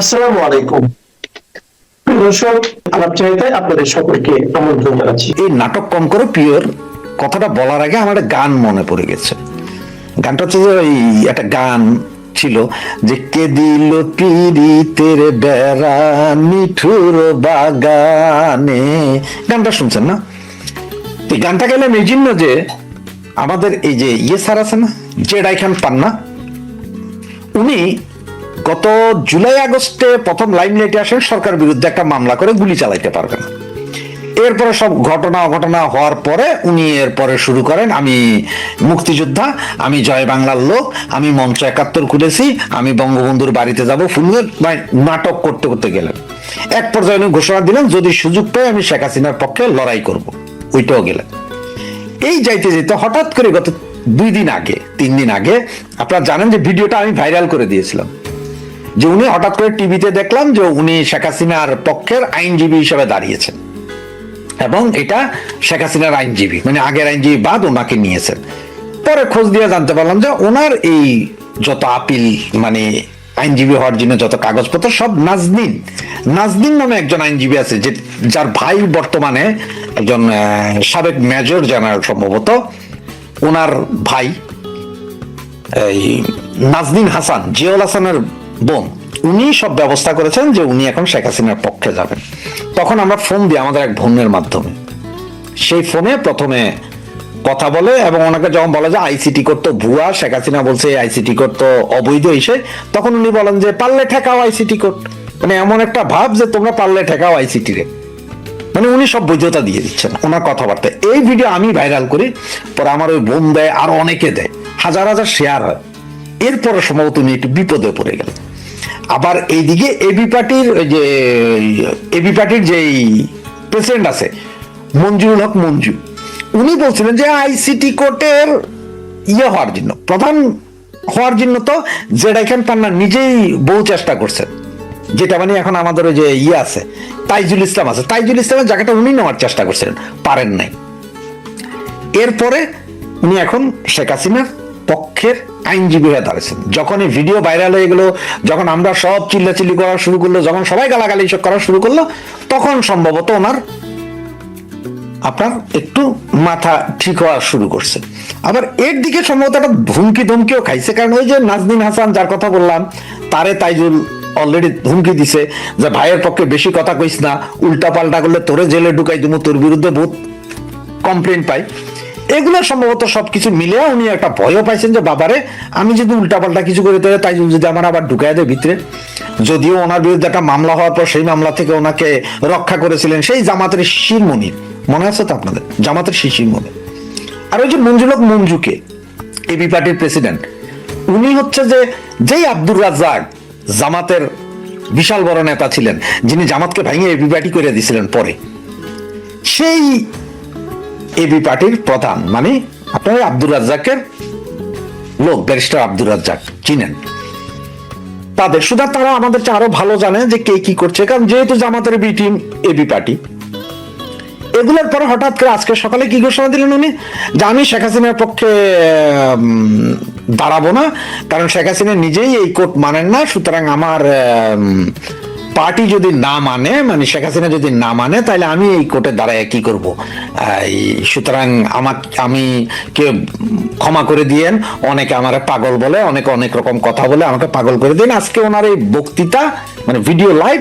আসসালামু আলাইকুম। দর্শক, আলাপ চাইতে আপনাদের সকলকে আমন্ত্রণ জানাচ্ছি। এই নাটক কথাটা বলার আগে আমার গান মনে পড়ে গেছে। গানটা হচ্ছে একটা গান ছিল যে, কে দিল বেড়া মিঠুর বাগানে? গানটা শুনছেন না? এই গানটা গেলাম এই জন্য যে আমাদের এই যে ইয়ে স্যার আছে না, জেডাই খান পান্না, উনি গত জুলাই আগস্টে প্রথম লাইন লাইমলাইটে আসেন, সরকার বিরুদ্ধে একটা মামলা করে গুলি চালাইতে পারবেন। এরপরে সব ঘটনা অঘটনা হওয়ার পরে উনি এরপরে শুরু করেন, আমি মুক্তিযোদ্ধা, আমি জয় বাংলার লোক, আমি মঞ্চ একাত্তর খুলেছি, আমি বঙ্গবন্ধুর বাড়িতে যাব ফুলের নাটক করতে করতে গেলেন। এক পর্যায়ে উনি ঘোষণা দিলেন, যদি সুযোগ পাই আমি শেখ হাসিনার পক্ষে লড়াই করব। ওইটাও গেলেন। এই যাইতে যেতে হঠাৎ করে গত দুই দিন আগে, তিন দিন আগে, আপনারা জানেন যে ভিডিওটা আমি ভাইরাল করে দিয়েছিলাম। যে উনি হঠাৎ করে টিভিতে দেখলাম যে উনি শেখ হাসিনার পক্ষের আইনজীবী হিসেবে দাঁড়িয়েছেন। এবং এটা শেখ হাসিনার আইনজীবী মানে আগের আইনজীবী বাদ ওনাকে নিয়েছেন। পরে খোঁজ দিয়ে জানতে পারলাম যে ওনার এই যত আপিল মানে আইনজীবী হওয়ার জন্য যত কাগজপত্র, সব নাজদিন নাজদিন নামে একজন আইনজীবী আছে, যে যার ভাই বর্তমানে একজন সাবেক মেজর জেনারেল সম্ভবত। ওনার ভাই, এই নাজদিন হাসান, জিয়াউল হাসানের বোন, উনি সব ব্যবস্থা করেছেন যে উনি এখন শেখ হাসিনার পক্ষে যাবেন। তখন আমরা ফোন দিই আমাদের এক বোনের মাধ্যমে। সেই ফোনে প্রথমে কথা বলে এবং ওনাকে যখন বলে যে আইসিটি করতো ভুয়া, শেখ হাসিনা বলছে আইসিটি করতো অবৈধ এসে তখন উনি বলেন যে পারলে ঠেকাও আইসিটি কোড মানে এমন একটা ভাব যে তোমরা পারলে ঠেকাও আইসিটি রে। মানে উনি সব বৈধতা দিয়ে দিচ্ছেন ওনার কথাবার্তা এই ভিডিও আমি ভাইরাল করি, পরে আমার ওই বোন দেয় আরও অনেকে দেয়। হাজার হাজার শেয়ার হয়। এরপরে সম্ভবত উনি একটু বিপদে পড়ে গেলেন। আবার এইদিকে এবি পার্টির যে এবি পার্টির যেই প্রেসিডেন্ট আছে, মঞ্জুরুল হক মঞ্জু, উনি বলছিলেন যে আইসিটি কোর্টের ইয়ে হওয়ার জন্য, প্রধান হওয়ার জন্য তো জেডাই খান পান্না নিজেই বহু চেষ্টা করছেন, যেটা মানে এখন আমাদের ওই যে ইয়ে আছে, তাইজুল ইসলাম আছে। তাইজুল ইসলামের জায়গাটা উনি নেওয়ার চেষ্টা করছিলেন, পারেন নাই। এরপরে উনি এখন শেখ হাসিনার পক্ষের আইনজীবী হয়ে দাঁড়িয়েছেন যখন এই ভিডিও ভাইরাল হয়ে গেল, যখন আমরা সব চিল্লাচিল্লি করা শুরু করল, যখন সবাই গালাগালি করা শুরু করল, তখন সম্ভবত ওনার আপনার একটু মাথা ঠিক হওয়া শুরু করছে। আবার এর দিকে সম্ভবত একটা হুমকি ধমকিও খাইছে, কারণ ওই যে নাজদিন হাসান যার কথা বললাম, তারে তাইজুল অলরেডি হুমকি দিছে যে, ভাইয়ের পক্ষে বেশি কথা কইস না উল্টা পাল্টা করলে তোরে জেলে ঢুকাই দিব, তোর বিরুদ্ধে বহুত কমপ্লেন পাই। এগুলো সম্ভবত সবকিছু মিলে উনি একটা ভয়ও পাইছেন যে, বাবারে, আমি যদি উল্টাপাল্টা কিছু করে, তাহলে তাই যদি আমার আবার ঢুকাই দেয় ভিতরে। যদিও ওনার বিরুদ্ধে একটা মামলা হওয়ার পর সেই মামলা থেকে ওনাকে রক্ষা করেছিলেন সেই জামাতের শিশির মনির। মনে আছে তো আপনাদের? জামাতের শিশির মনির। আর ওই যে মঞ্জুলক মঞ্জুকে এবি পার্টির প্রেসিডেন্ট উনি হচ্ছে যে, যেই আব্দুর রাজ্জাক জামাতের বিশাল বড় নেতা ছিলেন, যিনি জামাতকে ভাঙিয়ে এবি পার্টি করে দিয়েছিলেন পরে, সেই এবি পার্টির প্রধান মানে আপনার আব্দুর রাজ্জাকের লোক, ব্যারিস্টার আব্দুর রাজ্জাক, চিনেন। তাদের শুধু তারা আমাদের আরও ভালো জানে যে কে কি করছে, কারণ যেহেতু জামাতের বি টিম এবি পার্টি এগুলোর পরে হঠাৎ করে আজকে সকালে কি ঘোষণা দিলেন উনি? যে আমি শেখ হাসিনার পক্ষে দাঁড়াবো না, কারণ শেখ হাসিনা নিজেই এই কোর্ট মানেন না, সুতরাং আমার পার্টি যদি না মানে মানে শেখ হাসিনা যদি না মানে তাহলে আমি এই কোর্টে দাঁড়ায় কি করব? এই, সুতরাং আমাকে আমি কে ক্ষমা করে দিয়েন অনেকে আমার পাগল বলে অনেকে অনেক রকম কথা বলে আমাকে পাগল করে দিন আজকে ওনার এই বক্তৃতা মানে ভিডিও লাইভ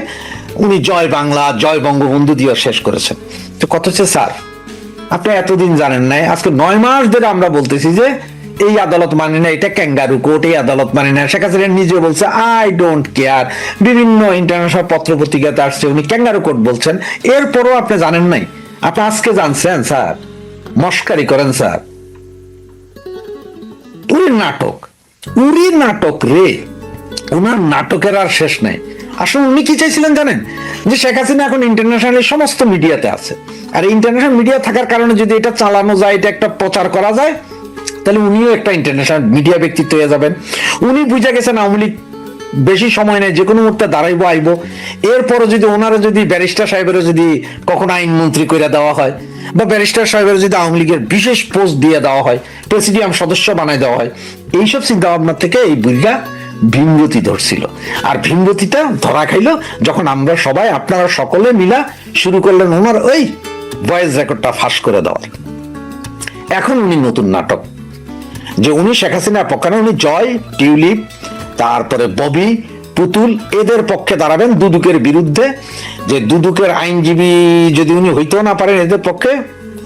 উনি জয় বাংলা জয় বঙ্গবন্ধু দিয়ে শেষ করেছেন। তো কত হচ্ছে স্যার? আপনি এতদিন জানেন নাই। আজকে নয় মাস ধরে আমরা বলতেছি যে এই আদালত মানে না, এটা ক্যাঙ্গারু কোর্ট, এই আদালত মানে না। শেখ হাসিনা নিজে বলছে আই ডোন্ট কেয়ার বিভিন্ন ইন্টারন্যাশনাল পত্র পত্রিকাতে আসছে, উনি ক্যাঙ্গারু কোর্ট বলছেন। এরপরও আপনি জানেন নাই? আপনি আজকে জানছেন, স্যার? মস্কারি করেন, স্যার। উরি নাটক উরি নাটক রে। ওনার নাটকের আর শেষ নাই। আসলে উনি কি চাইছিলেন জানেন? যে শেখ হাসিনা এখন ইন্টারন্যাশনালি সমস্ত মিডিয়াতে আছে। আর ইন্টারন্যাশনাল মিডিয়া থাকার কারণে যদি এটা চালানো যায়, এটা একটা প্রচার করা যায় তাহলে উনিও একটা ইন্টারন্যাশনাল মিডিয়া ব্যক্তিত্ব হয়ে যাবেন। উনি বুঝে গেছেন আওয়ামী লীগ বেশি সময় নেই যে কোনো মুহূর্তে দাঁড়াইবো, আইব। এরপরও যদি ওনারা যদি ব্যারিস্টার সাহেবেরও যদি কখনো আইনমন্ত্রী করে দেওয়া হয়, বা ব্যারিস্টার সাহেবের যদি আওয়ামী লীগের বিশেষ পোস্ট দিয়ে দেওয়া হয় প্রেসিডিয়াম সদস্য বানায় দেওয়া হয়, এইসব চিন্তা ভাবনা থেকে এই বুড়িটা ভীমরতি ধরছিল। আর ভীমরতিটা ধরা খাইলো যখন আমরা সবাই, আপনারা সকলে মিলা শুরু করলেন ওনার ওই ভয়েস রেকর্ডটা ফাঁস করে দেওয়ার। এখন উনি নতুন নাটক যে উনি শেখ হাসিনার পক্ষে না, উনি জয় টিউলিপ তারপরে ববি পুতুল এদের পক্ষে দাঁড়াবেন দুদুকের বিরুদ্ধে। যে দুদুকের আইনজীবী যদি উনি হইতেও না পারেন এদের পক্ষে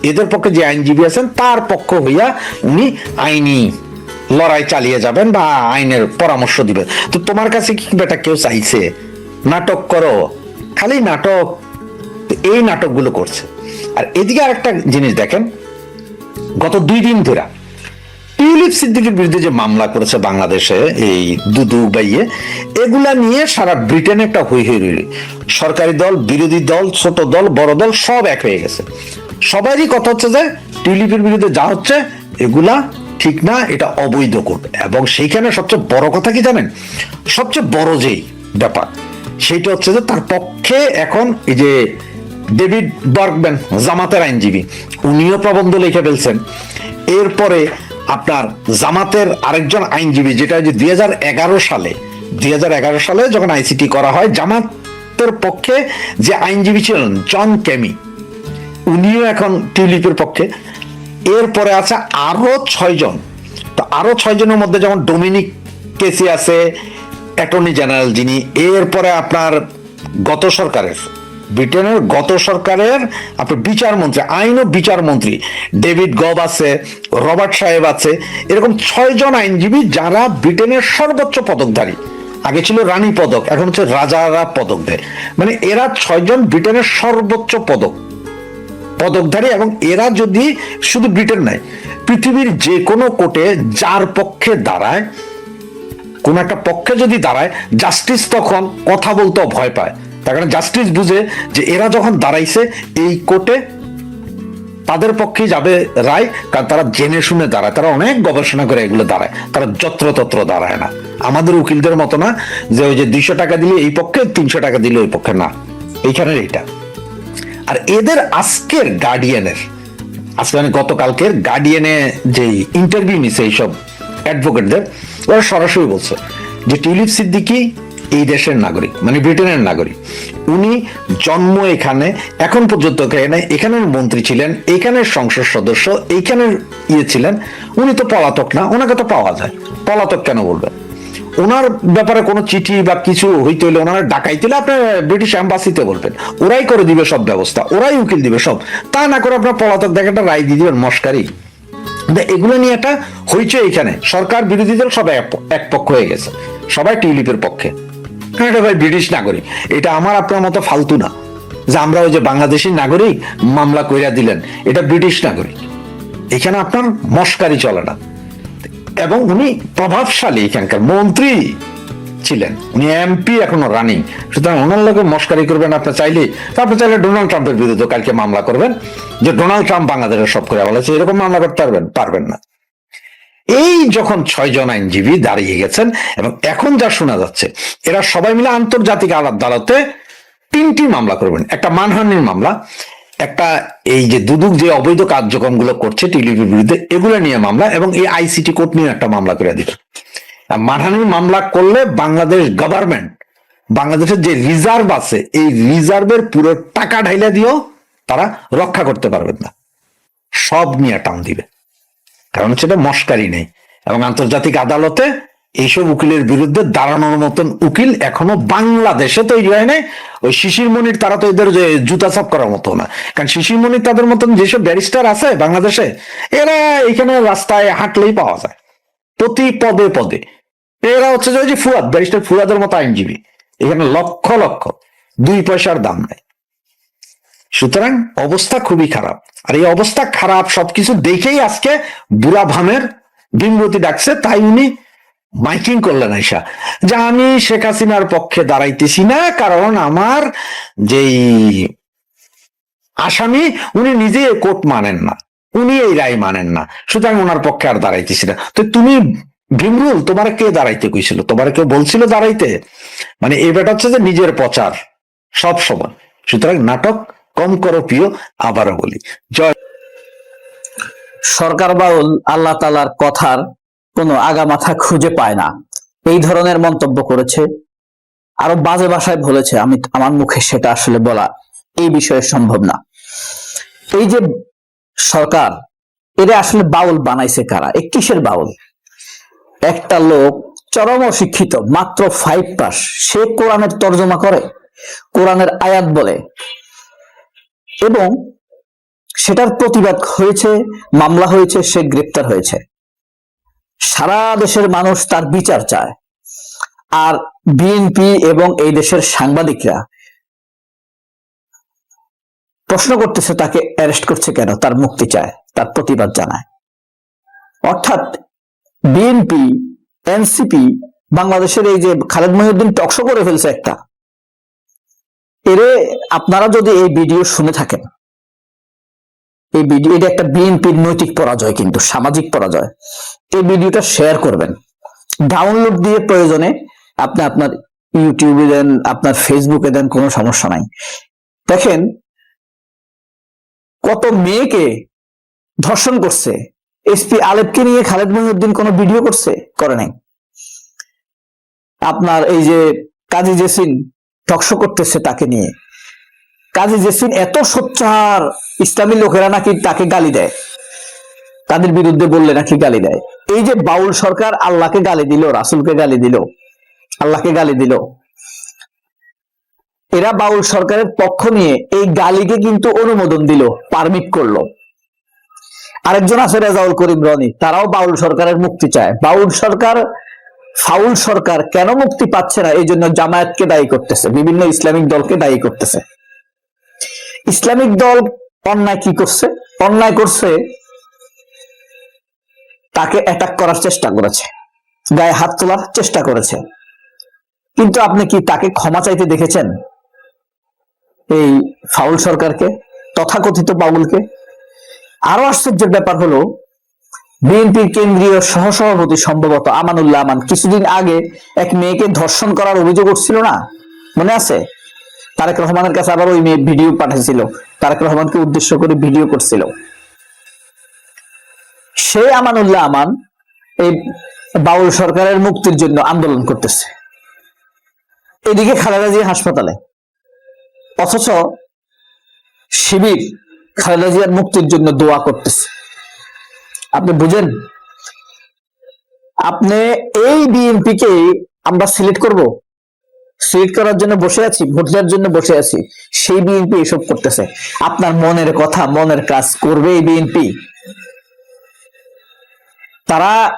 এদের পক্ষে যে আইনজীবী আছেন তার পক্ষ হইয়া উনি আইনি লড়াই চালিয়ে যাবেন বা আইনের পরামর্শ দিবেন। তো তোমার কাছে কি বেটা কেউ চাইছে? নাটক করো। খালি নাটক। এই নাটকগুলো করছে। আর এদিকে আরেকটা জিনিস দেখেন গত দুই দিন ধরে টিউলিপ সিদ্দিকের বিরুদ্ধে যে মামলা করেছে বাংলাদেশে, এই দুদু বাইয়ে এগুলা নিয়ে সারা ব্রিটেনে একটা হই হই রইল। সরকারি দল, বিরোধী দল, ছোট দল, বড় দল, সব এক হয়ে গেছে। সবারই কথা হচ্ছে যে, টিউলিপের বিরুদ্ধে যা হচ্ছে, এগুলা ঠিক না, এটা অবৈধ করবে এবং সেইখানে সবচেয়ে বড় কথা কি জানেন? সবচেয়ে বড় যেই ব্যাপার সেইটা হচ্ছে যে তার পক্ষে এখন এই যে ডেভিড বার্গম্যান জামাতের আইনজীবী, উনিও প্রবন্ধ লিখে ফেলছেন। এরপরে আপনার জামাতের আরেকজন আইনজীবী, যেটা যে দু হাজার এগারো সালে দু হাজার এগারো সালে যখন আইসিটি করা হয়, জামাতের পক্ষে যে আইনজীবী ছিলেন জন কেমি, উনিও এখন টিউলিপের পক্ষে। এরপরে আছে আরও ছয়জন। তো আরও ছয়জনের মধ্যে যেমন ডোমিনিক কেসি আছে, অ্যাটর্নি জেনারেল যিনি, এরপরে আপনার গত সরকারের ব্রিটেনের গত সরকারের আপনার বিচার মন্ত্রী, আইন ও বিচার মন্ত্রী, ডেভিড গব আছে, রবার্ট সাহেব আছে, এরকম ছয়জন আইনজীবী যারা ব্রিটেনের সর্বোচ্চ পদকধারী। আগে ছিল রানী পদক, এখন হচ্ছে রাজারা পদক দেয় মানে এরা ছয়জন ব্রিটেনের সর্বোচ্চ পদক, পদকধারী এবং এরা যদি শুধু ব্রিটেন নয়, পৃথিবীর যে কোনো কোর্টে যার পক্ষে দাঁড়ায়, কোন একটা পক্ষে যদি দাঁড়ায়, জাস্টিস তখন কথা বলতেও ভয় পায়। তার কারণ জাস্টিস বুঝে যে এরা যখন দাঁড়াইছে, এই কোর্টে তাদের পক্ষে যাবে রায়, কারণ তারা জেনে শুনে দাঁড়ায়। তারা অনেক গবেষণা করে এগুলো দাঁড়ায়। তারা যত্রতত্র দাঁড়ায় না। আমাদের উকিলদের মতো না যে ওই যে দুইশো টাকা দিলে এই পক্ষে, তিনশো টাকা দিলে ওই পক্ষে না। এইখানের এইটা। আর এদের আজকের গার্ডিয়ানের আজকে মানে গতকালকের গার্ডিয়ানে যে ইন্টারভিউ নিছে এইসব অ্যাডভোকেটদের ওরা সরাসরি বলছে যে টিউলিপ সিদ্দিকি এই দেশের নাগরিক মানে ব্রিটেনের নাগরিক। উনি জন্ম এখানে, এখন পর্যন্ত এখানে, এখানের মন্ত্রী ছিলেন, এখানের সংসদ সদস্য, এইখানের ইয়ে ছিলেন। উনি তো পলাতক না, ওনাকে তো পাওয়া যায়। পলাতক কেন বলবেন? ওনার ব্যাপারে কোনো চিঠি বা কিছু হইতে হলে ওনারা ডাকাইতে হলে আপনি ব্রিটিশ অ্যাম্বাসিতে বলবেন। ওরাই করে দিবে সব ব্যবস্থা, ওরাই উকিল দিবে সব। তা না করে আপনার পলাতক দেখে একটা রায় দিয়ে দিবেন, মস্কারি। এগুলো নিয়ে একটা হইছে এখানে। সরকার বিরোধী দল সবাই এক- পক্ষ হয়ে গেছে। সবাই টিউলিপের পক্ষে। এটা ভাই ব্রিটিশ নাগরিক। এটা আমার আপনার মতো ফালতু না। যে আমরা ওই যে বাংলাদেশি নাগরিক মামলা কইরা দিলেন, এটা ব্রিটিশ নাগরিক। এখানে আপনার মস্কারি চলে না। এবং উনি প্রভাবশালী এখানকার মন্ত্রী ছিলেন। উনি এমপি এখনও রানিং সুতরাং ওনার লোকে মস্কারি করবেন আপনি চাইলে। আপনি চাইলে ডোনাল্ড ট্রাম্পের বিরুদ্ধে কালকে মামলা করবেন। যে ডোনাল্ড ট্রাম্প বাংলাদেশের সব করে বলেছে এরকম মামলা করতে পারবেন পারবেন না। এই যখন ছয়জন আইনজীবী দাঁড়িয়ে গেছেন এবং এখন যা শোনা যাচ্ছে, এরা সবাই মিলে আন্তর্জাতিক আদালতে তিনটি মামলা করবেন। একটা মানহানির মামলা, একটা এই যে দুদুক যে অবৈধ কার্যক্রমগুলো করছে টিলিপির বিরুদ্ধে, এগুলো নিয়ে মামলা এবং এই আইসিটি কোর্ট নিয়ে একটা মামলা করে দিবে মানহানির মামলা করলে বাংলাদেশ গভর্নমেন্ট, বাংলাদেশের যে রিজার্ভ আছে, এই রিজার্ভের পুরো টাকা ঢাইলা দিয়েও তারা রক্ষা করতে পারবেন না। সব নিয়ে টান দিবে। কারণ হচ্ছে এটা মস্কারি নেই। এবং আন্তর্জাতিক আদালতে এইসব উকিলের বিরুদ্ধে দাঁড়ানোর মতন উকিল এখনও বাংলাদেশে তৈরি হয় নাই। ওই শিশির মনির, তারা তো এদের জুতা চাপ করার মতো না। কারণ শিশির মনির তাদের মতন যেসব ব্যারিস্টার আছে বাংলাদেশে, এরা এখানে রাস্তায় হাঁটলেই পাওয়া যায়। প্রতি পদে পদে। এরা হচ্ছে যে ফুয়াদ, ব্যারিস্টার ফুয়াদের মতো আইনজীবী। এখানে লক্ষ লক্ষ। দুই পয়সার দাম নাই। সুতরাং অবস্থা খুবই খারাপ। আর এই অবস্থা খারাপ সবকিছু দেখেই আজকে বুড়া ভামের ডিমরতি ডাকছে, তাই উনি মাইকিং করলেন আইসা যে আমি শেখ হাসিনার পক্ষে দাঁড়াইতেছি না, কারণ আমার যেই আসামি, উনি নিজে কোর্ট মানেন না। উনি এই রায় মানেন না। সুতরাং ওনার পক্ষে আর দাঁড়াইতেছি না। তো তুমি ভীমরুল, তোমার কে দাঁড়াইতে কইছিল? তোমার কেউ বলছিল দাঁড়াইতে? মানে এই ব্যাটা হচ্ছে যে নিজের প্রচার সব সময়। সুতরাং নাটক কম করো প্রিয়, আবারও বলি। জয় সরকার বাউল আল্লাহ তালার কথার কোনো আগামাথা খুঁজে পায় না। এই ধরনের মন্তব্য করেছে। আরও বাজে ভাষায় বলেছে, আমি আমার মুখে সেটা আসলে বলা এই বিষয়ে সম্ভব না। এই যে সরকার, এরা আসলে বাউল বানাইছে কারা? এ কিসের বাউল? একটা লোক চরম অশিক্ষিত, মাত্র ফাইভ পাস সে কোরআনের তর্জমা করে, কোরআনের আয়াত বলে। এবং সেটার প্রতিবাদ হয়েছে, মামলা হয়েছে, সে গ্রেপ্তার হয়েছে। সারা দেশের মানুষ তার বিচার চায়। আর বিএনপি এবং এই দেশের সাংবাদিকরা প্রশ্ন করতেছে, তাকে অ্যারেস্ট করছে কেন? তার মুক্তি চায়, তার প্রতিবাদ জানায়। অর্থাৎ বিএনপি এনসিপি বাংলাদেশের এই যে খালেদ মহিউদ্দিন টকশো করে ফেলছে একটা। এরে আপনারা যদি এই ভিডিও শুনে থাকেন, এই ভিডিও, এটা একটা বিএনপির নৈতিক পরাজয় কিন্তু, সামাজিক পরাজয়, এই ভিডিওটা শেয়ার করবেন। ডাউনলোড দিয়ে প্রয়োজনে আপনি আপনার ইউটিউবে দেন, আপনার ফেসবুকে দেন, কোনো সমস্যা নাই। দেখেন, কত মেয়েকে ধর্ষণ করছে এসপি আলেপকে নিয়ে খালেদ মহিউদ্দিন কোনো ভিডিও করছে? করে নাই। আপনার এই যে কাজী জেসিন টকশো করতেছে তাকে নিয়ে। কাজী জেসিন এত সোচ্চার ইসলামী লোকেরা নাকি তাকে গালি দেয়। তাদের বিরুদ্ধে বললে নাকি গালি দেয়। এই যে বাউল সরকার আল্লাহকে গালি দিল, রাসুলকে গালি দিল, আল্লাহকে গালি দিল। এরা বাউল সরকারের পক্ষ নিয়ে এই গালিকে কিন্তু অনুমোদন দিল, পারমিট করল। আরেকজন আছে রেজাউল করিম রনি, তারাও বাউল সরকারের মুক্তি চায়। বাউল সরকার ফাউল সরকার কেন মুক্তি পাচ্ছে না? এই জন্য জামায়াতকে দায়ী করতেছে, বিভিন্ন ইসলামিক দলকে দায়ী করতেছে। ইসলামিক দল অন্যায় কি করছে? অন্যায় করছে তাকে অ্যাটাক করার চেষ্টা করেছে, গায়ে হাত তোলার চেষ্টা করেছে। কিন্তু আপনি কি তাকে ক্ষমা চাইতে দেখেছেন? এই ফাউল সরকারকে, তথাকথিত বাউলকে? আরও আশ্চর্যের ব্যাপার হলো বিএনপির কেন্দ্রীয় সহসভাপতি সম্ভবত আমানুল্লাহ আমান কিছুদিন আগে এক মেয়েকে ধর্ষণ করার অভিযোগ উঠছিল না? মনে আছে? তারেক রহমানের কাছে আবার ওই মেয়ে ভিডিও পাঠিয়েছিল। তারেক রহমানকে উদ্দেশ্য করে ভিডিও করছিল। সে আমানুল্লাহ আমান এই বাউল সরকারের মুক্তির জন্য আন্দোলন করতেছে। এদিকে খালেদা জিয়া হাসপাতালে। অথচ শিবির খালেদা জিয়ার মুক্তির জন্য দোয়া করতেছে। আপনি বুঝেন? আপনি এই বিএনপি কে আমরা সিলেক্ট করব। সিলেক্ট করার জন্য বসে আছি, ভোট দেওয়ার জন্য বসে আছি। সেই বিএনপি এসব করতেছে। আপনার মনের কথা, মনের কাজ করবে এই বিএনপি। তারা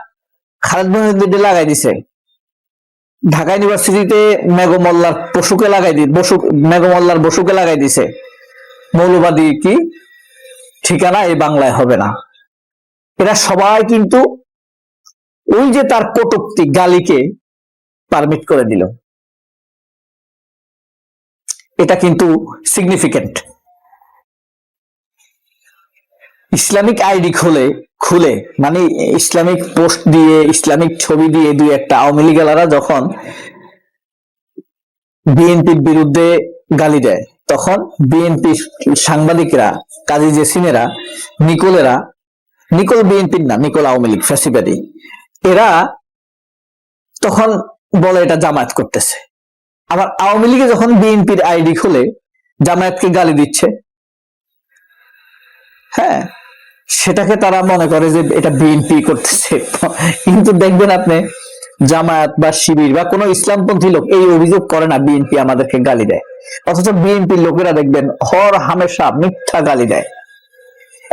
খালেদ মহিউদ্দিনকে লাগাই দিছে। ঢাকা ইউনিভার্সিটিতে মেঘমল্লার পশুকে লাগাই দি বসু মেঘমল্লার বসুকে লাগাই দিছে। মৌলবাদী কি? ঠিকানা এই বাংলায় হবে না। এরা সবাই কিন্তু ওই যে তার কটুক্তি গালিকে পারমিট করে দিল। এটা কিন্তু সিগনিফিকেন্ট ইসলামিক আইডি খুলে খুলে মানে ইসলামিক পোস্ট দিয়ে, ইসলামিক ছবি দিয়ে দুই একটা আওয়ামী লীগালারা যখন বিএনপির বিরুদ্ধে গালি দেয়, তখন বিএনপি সাংবাদিকরা, কাজী জেসিনেরা নিকোলেরা নিকোল বিএনপির না, নিকোল আওয়ামী লীগ, ফ্যাসিবাদী। এরা তখন বলে এটা জামায়াত করতেছে। আবার আওয়ামী লীগে যখন বিএনপির আইডি খুলে, জামায়াতকে গালি দিচ্ছে। হ্যাঁ সেটাকে তারা মনে করে যে এটা বিএনপি করতেছে। কিন্তু দেখবেন আপনি, জামায়াত বা শিবির বা কোনো ইসলামপন্থী লোক এই অভিযোগ করে না, বিএনপি আমাদেরকে গালি দেয়। অথচ বিএনপির লোকেরা দেখবেন হর হামেশা মিথ্যা গালি দেয়।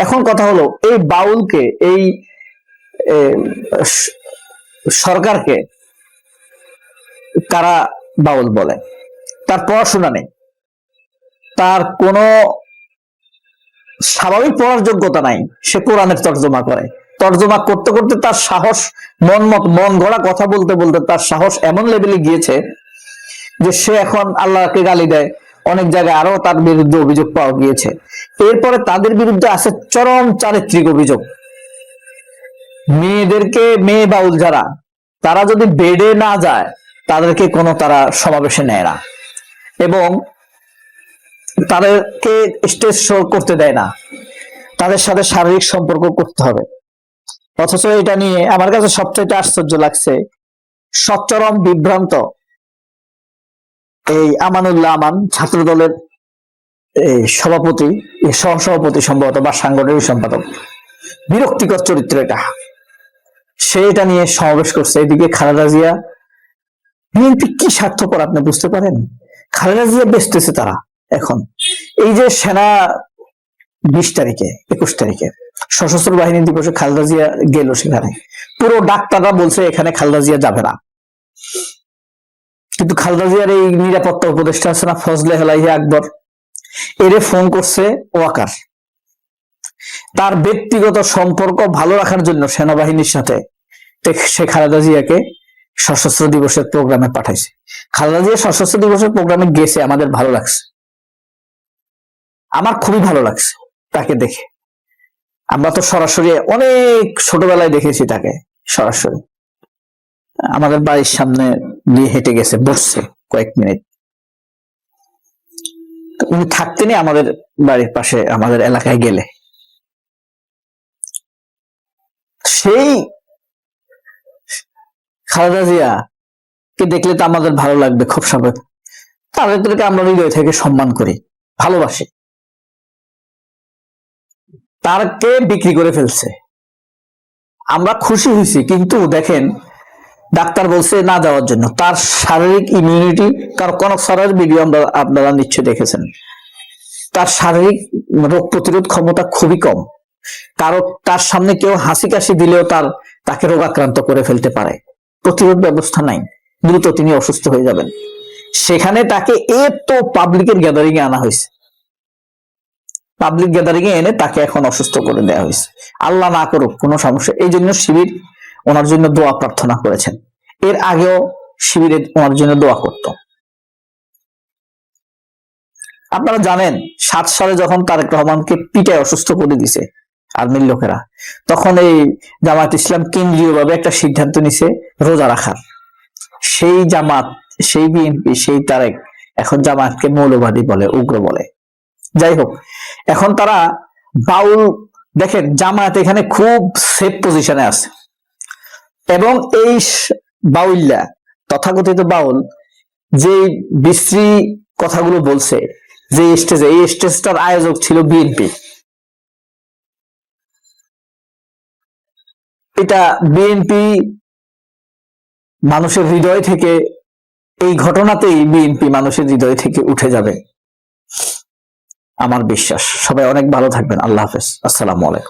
এখন কথা হলো, এই বাউলকে, এই সরকারকে কারা বাউল বলে? তার পড়াশোনা নেই। তার কোনো স্বাভাবিক পড়ার যোগ্যতা নাই। সে কোরআনের তর্জমা করে। তর্জমা করতে করতে তার সাহস, মন মত, মন গড়া কথা বলতে বলতে তার সাহস এমন লেভেলে গিয়েছে যে সে এখন আল্লাহকে গালি দেয়। অনেক জায়গায় আরও তার বিরুদ্ধে অভিযোগ পাওয়া গিয়েছে। এরপরে তাদের বিরুদ্ধে আছে চরম চারিত্রিক অভিযোগ। মেয়েদেরকে, মেয়ে বাউল যারা তারা যদি বেডে না যায়, তাদেরকে কোনো তারা সমাবেশে নেয় না। এবং তাদেরকে স্টেজ শো করতে দেয় না। তাদের সাথে শারীরিক সম্পর্ক করতে হবে। অথচ এটা নিয়ে আমার কাছে সবচেয়ে আশ্চর্য লাগছে সচ্চরম বিভ্রান্ত এই আমানুল্লাহ আমান ছাত্র দলের সভাপতি, এই সহসভাপতি সম্ভবত বা সাংগঠনিক সম্পাদক। বিরক্তিকর চরিত্র এটা। সে এটা নিয়ে সমাবেশ করছে। এদিকে খালেদা জিয়া, বিএনপি কি স্বার্থপর আপনি বুঝতে পারেন? খালেদা জিয়া বেচতেছে তারা এখন। এই যে সেনা বিশ তারিখে, একুশ তারিখে, সশস্ত্র বাহিনী দিবসে খালেদা জিয়া গেল সেখানে। পুরো ডাক্তাররা বলছে এখানে খালেদা জিয়া যাবে না। কিন্তু খালেদা জিয়ার এই নিরাপত্তা উপদেষ্টা আছে না, ফজলে হেলাইয়া আকবর। এরে ফোন করছে ওয়াকার। তার ব্যক্তিগত সম্পর্ক ভালো রাখার জন্য সেনাবাহিনীর সাথে সে খালেদা জিয়াকে সশস্ত্র দিবসের প্রোগ্রামে পাঠাইছে। খালেদা জিয়া সশস্ত্র দিবসের প্রোগ্রামে গেছে, আমাদের ভালো লাগছে। আমার খুবই ভালো লাগছে তাকে দেখে। আমরা তো সরাসরি অনেক ছোটবেলায় দেখেছি তাকে, সরাসরি। আমাদের বাড়ির সামনে দিয়ে হেঁটে গেছে, বসছে কয়েক মিনিট। উনি থাকতেনই আমাদের বাড়ির পাশে, আমাদের এলাকায় গেলে। সেই খালেদা জিয়া কে দেখলে তো আমাদের ভালো লাগবে খুব স্বাভাবিক তাদেরকে আমরা হৃদয় থেকে সম্মান করি, ভালোবাসি। তারকে বিক্রি করে ফেলছে। আমরা খুশি হয়েছি, কিন্তু দেখেন ডাক্তার বলছে না যাওয়ার জন্য। তার শারীরিক ইমিউনিটি কার কনক সরের ভিডিও আমরা, আপনারা নিশ্চয়ই দেখেছেন। তার শারীরিক রোগ প্রতিরোধ ক্ষমতা খুবই কম। কারও তার সামনে কেউ হাসি কাশি দিলেও তার, তাকে রোগাক্রান্ত করে ফেলতে পারে। প্রতিরোধ ব্যবস্থা নাই। দ্রুত তিনি অসুস্থ হয়ে যাবেন। সেখানে তাকে এত পাবলিকের গ্যাদারিং এ আনা হয়েছে। পাবলিক গ্যাদারিং এ এনে তাকে এখন অসুস্থ করে দেওয়া হয়েছে। আল্লাহ না করুক, কোনো সমস্যা। এই জন্য শিবির ওনার জন্য দোয়া প্রার্থনা করেছেন। এর আগেও শিবিরে ওনার জন্য দোয়া করত। আপনারা জানেন, সাত সালে যখন তারেক রহমানকে পিটায় অসুস্থ করে দিছে আর্মির লোকেরা, তখন এই জামাত ইসলাম কেন্দ্রীয় ভাবে একটা সিদ্ধান্ত নিছে রোজা রাখার। সেই জামাত, সেই বিএনপি, সেই তারেক এখন জামাতকে মৌলবাদী বলে, উগ্র বলে। যাই হোক, এখন তারা বাউল, দেখেন জামায়াত এখানে খুব সেফ পজিশনে আছে। এবং এই বাউল্লা তথাকথিত বাউল যে বিশ্রী কথাগুলো বলছে, যে স্টেজে এই স্টেজটার আয়োজক ছিল বিএনপি। এটা বিএনপি মানুষের হৃদয় থেকে, এই ঘটনাতেই বিএনপি মানুষের হৃদয় থেকে উঠে যাবে। আমার বিশ্বাস। সবাই অনেক ভালো থাকবেন। আল্লাহ হাফেজ। আসসালামু আলাইকুম।